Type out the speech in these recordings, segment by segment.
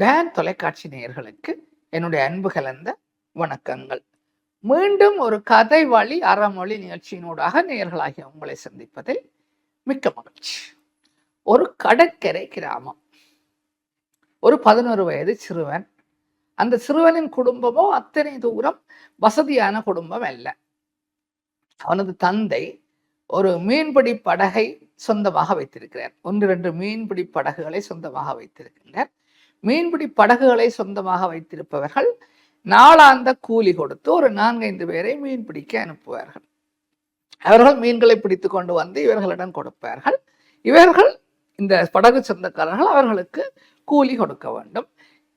Tan தொலைக்காட்சி நேயர்களுக்கு என்னுடைய அன்பு கலந்த வணக்கங்கள். மீண்டும் ஒரு கதை வழி அறமொழி நிகழ்ச்சியினூடாக நேயர்களாகிய உங்களை சந்திப்பதில் மிக்க மகிழ்ச்சி. ஒரு கடற்கரை கிராமம். ஒரு பதினோரு வயது சிறுவன். அந்த சிறுவனின் குடும்பமோ அத்தனை தூரம் வசதியான குடும்பம் அல்ல. அவனது தந்தை ஒரு மீன்பிடி படகை சொந்தமாக வைத்திருக்கிறார். ஒன்று ரெண்டு மீன்பிடி படகுகளை சொந்தமாக வைத்திருக்கின்றார். மீன்பிடி படகுகளை சொந்தமாக வைத்திருப்பவர்கள் நாளாந்த கூலி கொடுத்து ஒரு நான்கைந்து பேரை மீன் பிடிக்க அனுப்புவார்கள். அவர்கள் மீன்களை பிடித்து கொண்டு வந்து இவர்களிடம் கொடுப்பார்கள். இவர்கள் இந்த படகு சொந்தக்காரர்கள் அவர்களுக்கு கூலி கொடுக்க வேண்டும்.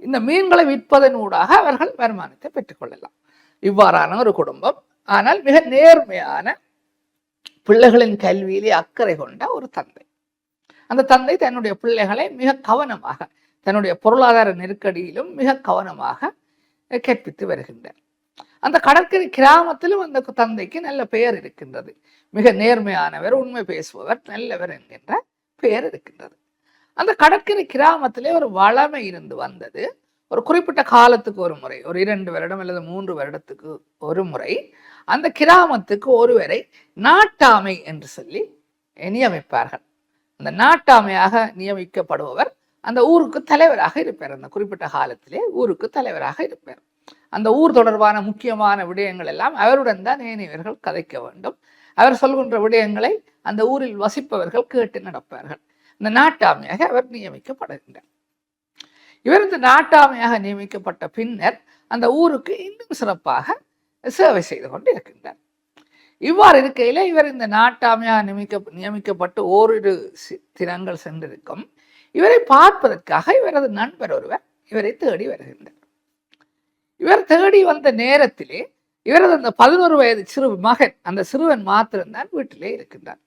இந்த மீன்களை விற்பதன் ஊடாக அவர்கள் வருமானத்தை பெற்றுக்கொள்ளலாம் இவ்வாறான ஒரு குடும்பம் ஆனால் மிக நேர்மையான பிள்ளைகளின் கல்வியிலே அக்கறை கொண்ட ஒரு தந்தை. அந்த தந்தை தன்னுடைய பிள்ளைகளை மிக கவனமாக தன்னுடைய பொருளாதார நெருக்கடியிலும் மிக கவனமாக கற்பித்து வருகின்றார். அந்த கடற்கரை கிராமத்திலும் அந்த தந்தைக்கு நல்ல பெயர் இருக்கின்றது. மிக நேர்மையானவர் உண்மை பேசுபவர் நல்லவர் என்கின்ற பெயர் இருக்கின்றது. அந்த கடற்கரை கிராமத்திலே ஒரு வளமை இருந்து வந்தது. ஒரு குறிப்பிட்ட காலத்துக்கு ஒரு முறை ஒரு இரண்டு வருடம் அல்லது மூன்று வருடத்துக்கு ஒரு முறை அந்த கிராமத்துக்கு ஒருவரை நாட்டாமை என்று சொல்லி நியமிப்பார்கள். அந்த நாட்டாமையாக நியமிக்கப்படுபவர் அந்த ஊருக்கு தலைவராக இருப்பார். அந்த குறிப்பிட்ட காலத்திலே ஊருக்கு தலைவராக இருப்பார். அந்த ஊர் தொடர்பான முக்கியமான விடயங்கள் எல்லாம் அவருடன் தான் ஏனையவர்கள் கதைக்க வேண்டும். அவர் சொல்கின்ற விடயங்களை அந்த ஊரில் வசிப்பவர்கள் கேட்டு நடப்பார்கள். இந்த நாட்டாமையாக அவர் நியமிக்கப்படுகின்றார். இவர் இந்த நாட்டாமையாக நியமிக்கப்பட்ட பின்னர் அந்த ஊருக்கு இன்னும் சிறப்பாக சேவை செய்து கொண்டு இருக்கின்றார் இவ்வாறு இருக்கையில் இவர் இந்த நாட்டாமையாக நியமிக்க நியமிக்கப்பட்டு ஓரிரு தினங்கள் சென்றிருக்கும். இவரை பார்ப்பதற்காக இவரது நண்பர் ஒருவர் இவரை தேடி வருகின்றார். இவர் தேடி வந்த நேரத்திலே இவரது அந்த பதினோரு வயது சிறு மகன் அந்த சிறுவன் மாத்திரம்தான் வீட்டிலே இருக்கின்றார்.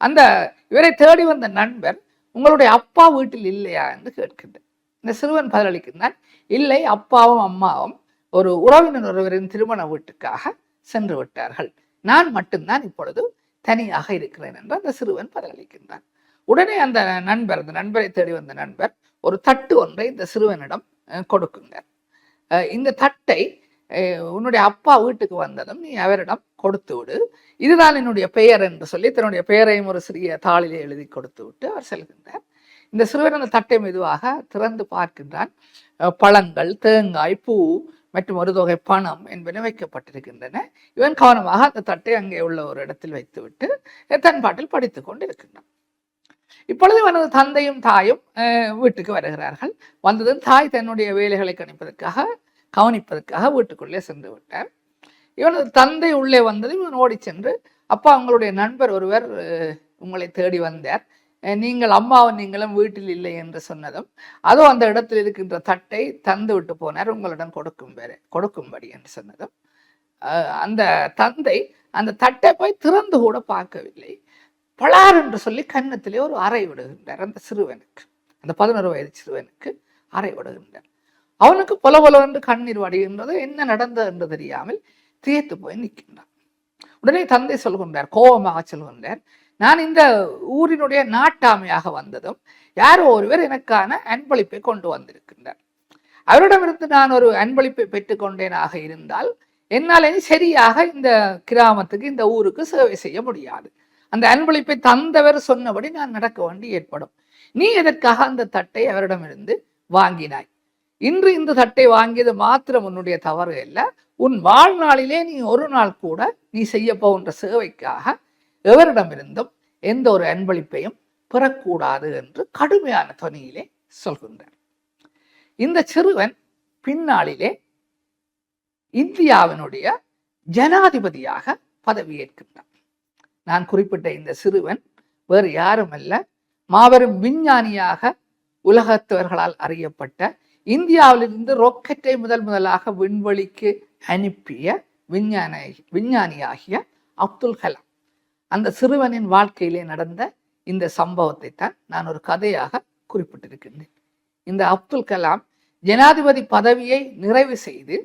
அந்த இவரை தேடி வந்த நண்பர் உங்களுடைய அப்பா வீட்டில் இல்லையா? என்று கேட்கின்றார். இந்த சிறுவன் பதிலளிக்கின்றான் இல்லை அப்பாவும் அம்மாவும் ஒரு உறவினர் ஒருவரின் திருமண வீட்டுக்காக சென்று விட்டார்கள். நான் மட்டும்தான் இப்பொழுது தனியாக இருக்கிறேன் என்று அந்த சிறுவன் பதிலளிக்கின்றான். உடனே அந்த நண்பர் அந்த நண்பரை தேடி வந்த நண்பர் ஒரு தட்டு ஒன்றை இந்த சிறுவனிடம் கொடுக்குங்க இந்த தட்டை உன்னுடைய அப்பா வீட்டுக்கு வந்ததும் நீ அவரிடம் கொடுத்து விடு. இதுதான் என்னுடைய பெயர் என்று சொல்லி தன்னுடைய பெயரையும் ஒரு சிறிய தாளிலே எழுதி கொடுத்து விட்டு அவர் செல்கின்றார். இந்த சிறுவன் அந்த தட்டை மெதுவாக திறந்து பார்க்கின்றான். பழங்கள் தேங்காய் பூ மற்றும் ஒரு தொகை பணம் என்பன வைக்கப்பட்டிருக்கின்றன. இவன் கவனமாக அந்த தட்டை அங்கே உள்ள ஒரு இடத்தில் வைத்துவிட்டு தன் பாட்டில் படித்து கொண்டு இருக்கின்றான் இப்பொழுது இவனது தந்தையும் தாயும் வீட்டுக்கு வருகிறார்கள். வந்ததும் தாய் தன்னுடைய வேலைகளை கணிப்பதற்காக கவனிப்பதற்காக வீட்டுக்குள்ளே சென்று விட்டார். இவனது தந்தை உள்ளே வந்ததும் இவன் ஓடி சென்று அப்பா உங்களுடைய நண்பர் ஒருவர் உங்களை தேடி வந்தார். நீங்கள் அம்மாவும் நீங்களும் வீட்டில் இல்லை என்று சொன்னதும் அதோ அந்த இடத்தில் இருக்கின்ற தட்டை தந்து விட்டு போனார் உங்களிடம் கொடுக்கும் வேறு கொடுக்கும்படி என்று சொன்னதும் அந்த தந்தை அந்த தட்டை போய் திறந்து கூட பார்க்கவில்லை. பலார் என்று சொல்லி கன்னத்திலே ஒரு அறை விடுகின்றார். அந்த சிறுவனுக்கு அந்த பதினொரு வயது சிறுவனுக்கு அறை விடுகின்றார். அவனுக்கு பொல பொலவென்று என்று கண்ணீர் வடிகின்றது. என்ன நடந்தது என்று தெரியாமல் தியத்து போய் நிற்கின்றான். உடனே தந்தை சொல்கின்றார் கோபமாக சொல்கின்றார் நான் இந்த ஊரினுடைய நாட்டாமையாக வந்ததும் யாரோ ஒருவர் எனக்கான அன்பளிப்பை கொண்டு வந்திருக்கின்றார். அவரிடமிருந்து நான் ஒரு அன்பளிப்பை பெற்றுக்கொண்டேனாக இருந்தால் என்னால் சரியாக இந்த கிராமத்துக்கு இந்த ஊருக்கு சேவை செய்ய முடியாது. அந்த அன்பளிப்பை தந்தவர் சொன்னபடி நான் நடக்க வேண்டி ஏற்படும். நீ எதற்காக அந்த தட்டை அவரிடமிருந்து வாங்கினாய்? இன்று இந்த தட்டை வாங்கியது மாத்திரம் உன்னுடைய தவறு அல்ல. உன் வாழ்நாளிலே நீ ஒரு நாள் கூட நீ செய்ய போகின்ற சேவைக்காக எவரிடமிருந்தும் எந்த ஒரு அன்பளிப்பையும் பெறக்கூடாது என்று கடுமையான துணியிலே சொல்கின்றார் இந்த சிறுவன் பின்னாளிலே இந்தியாவினுடைய ஜனாதிபதியாக பதவியேற்கின்றான். நான் குறிப்பிட்ட இந்த சிறுவன் வேறு யாரும் அல்ல மாபெரும் விஞ்ஞானியாக உலகத்தவர்களால் அறியப்பட்ட இந்தியாவிலிருந்து ரொக்கெட்டை முதல் முதலாக விண்வெளிக்கு அனுப்பிய விஞ்ஞான விஞ்ஞானியாகிய அப்துல் கலாம். அந்த சிறுவனின் வாழ்க்கையிலே நடந்த இந்த சம்பவத்தை தான் நான் ஒரு கதையாக குறிப்பிட்டிருக்கின்றேன். இந்த அப்துல் கலாம் ஜனாதிபதி பதவியை நிறைவு செய்து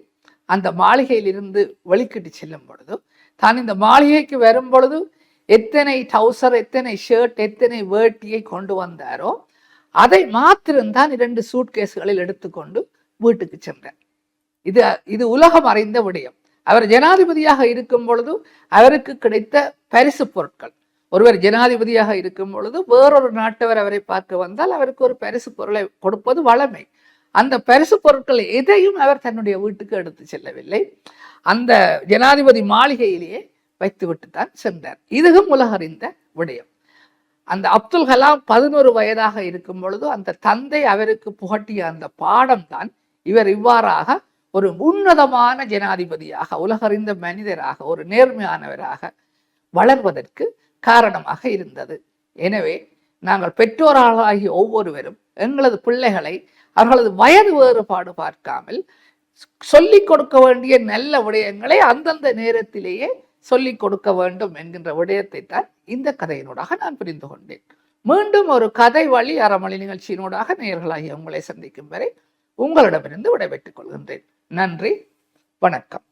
அந்த மாளிகையிலிருந்து வெளிக்கிட்டு செல்லும் பொழுது தான் இந்த மாளிகைக்கு வரும் பொழுது எத்தனை டவுசர் எத்தனை ஷர்ட் எத்தனை வேட்டியை கொண்டு வந்தாரோ அதை மாத்திரம்தான் இரண்டு சூட்கேஸ்களில் எடுத்துக்கொண்டு வீட்டுக்கு சென்றார். இது இது உலகம் அறிந்த விடயம். அவர் ஜனாதிபதியாக இருக்கும் பொழுது அவருக்கு கிடைத்த பரிசு பொருட்கள். ஒருவர் ஜனாதிபதியாக இருக்கும் பொழுது வேறொரு நாட்டவர் அவரை பார்க்க வந்தால் அவருக்கு ஒரு பரிசு பொருளை கொடுப்பது வளமை. அந்த பரிசு பொருட்கள் எதையும் அவர் தன்னுடைய வீட்டுக்கு எடுத்து செல்லவில்லை. அந்த ஜனாதிபதி மாளிகையிலேயே வைத்துவிட்டு தான் சென்றார். இதுவும் உலகறிந்த விடயம். அந்த அப்துல் கலாம் பதினோரு வயதாக இருக்கும் பொழுது அந்த தந்தை அவருக்கு புகட்டிய அந்த பாடம் தான் இவர் இவ்வாறாக ஒரு உன்னதமான ஜனாதிபதியாக உலகறிந்த மனிதராக ஒரு நேர்மையானவராக வளர்வதற்கு காரணமாக இருந்தது. எனவே நாங்கள் பெற்றோராகிய ஒவ்வொருவரும் எங்களது பிள்ளைகளை அவர்களது வயது வேறுபாடு பார்க்காமல் சொல்லிக் கொடுக்க வேண்டிய நல்ல விடயங்களை அந்தந்த நேரத்திலேயே சொல்லிக் கொடுக்க வேண்டும் என்கின்ற விடயத்தை தான் இந்த கதையினூடாக நான் புரிந்து கொண்டேன். மீண்டும் ஒரு கதை வழி அறமொழி நிகழ்ச்சியினூடாக நேயர்களாகிய உங்களை சந்திக்கும் வரை உங்களிடமிருந்து விடைபெற்றுக் கொள்கின்றேன். நன்றி. வணக்கம்.